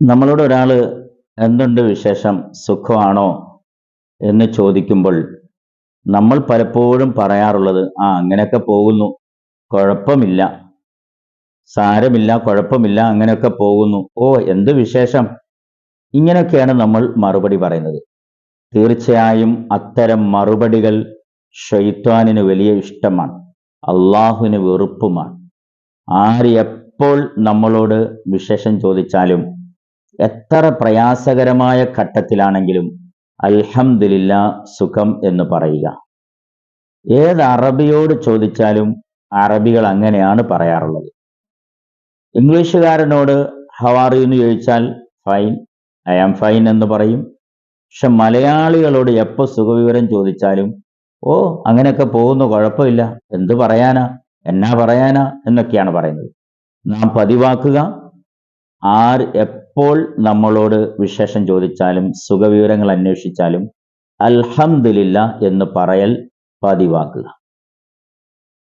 നമ്മളോട് ഒരാൾ എന്തുണ്ട് വിശേഷം? സുഖമാണോ? എന്ന് ചോദിക്കുമ്പോൾ നമ്മൾ പലപ്പോഴും പറയാറുള്ളത് ആ അങ്ങനെയൊക്കെ പോകുന്നു. കുഴപ്പമില്ല. സാരമില്ല കുഴപ്പമില്ല അങ്ങനെയൊക്കെ പോകുന്നു. ഓ എന്ത് വിശേഷം? ഇങ്ങനെയൊക്കെയാണ് നമ്മൾ മറുപടി പറയുന്നത്. തീർച്ചയായും അത്തരം മറുപടികൾ ഷെയ്ത്താനിന് വലിയ ഇഷ്ടമാണ്. അള്ളാഹുവിന് വെറുപ്പുമാണ്. ആര് എപ്പോൾ നമ്മളോട് വിശേഷം ചോദിച്ചാലും എത്ര പ്രയാസകരമായ ഘട്ടത്തിലാണെങ്കിലും അൽഹംദില്ല സുഖം എന്ന് പറയുക. ഏത് അറബിയോട് ചോദിച്ചാലും അറബികൾ അങ്ങനെയാണ് പറയാറുള്ളത്. ഇംഗ്ലീഷുകാരനോട് ഹവാറി എന്ന് ചോദിച്ചാൽ ഫൈൻ ഐ ആം ഫൈൻ എന്ന് പറയും. പക്ഷെ മലയാളികളോട് എപ്പോൾ സുഖവിവരം ചോദിച്ചാലും ഓ അങ്ങനെയൊക്കെ പോകുന്നു കുഴപ്പമില്ല. എന്ത് പറയാനാ? എന്നാ പറയാനാ? എന്നൊക്കെയാണ് പറയുന്നത്. നാം പതിവാക്കുക. ആർ എപ്പോൾ നമ്മളോട് വിശേഷം ചോദിച്ചാലും സുഖവിവരങ്ങൾ അന്വേഷിച്ചാലും അൽഹംദില്ല എന്ന് പറയൽ പതിവാക്കുക.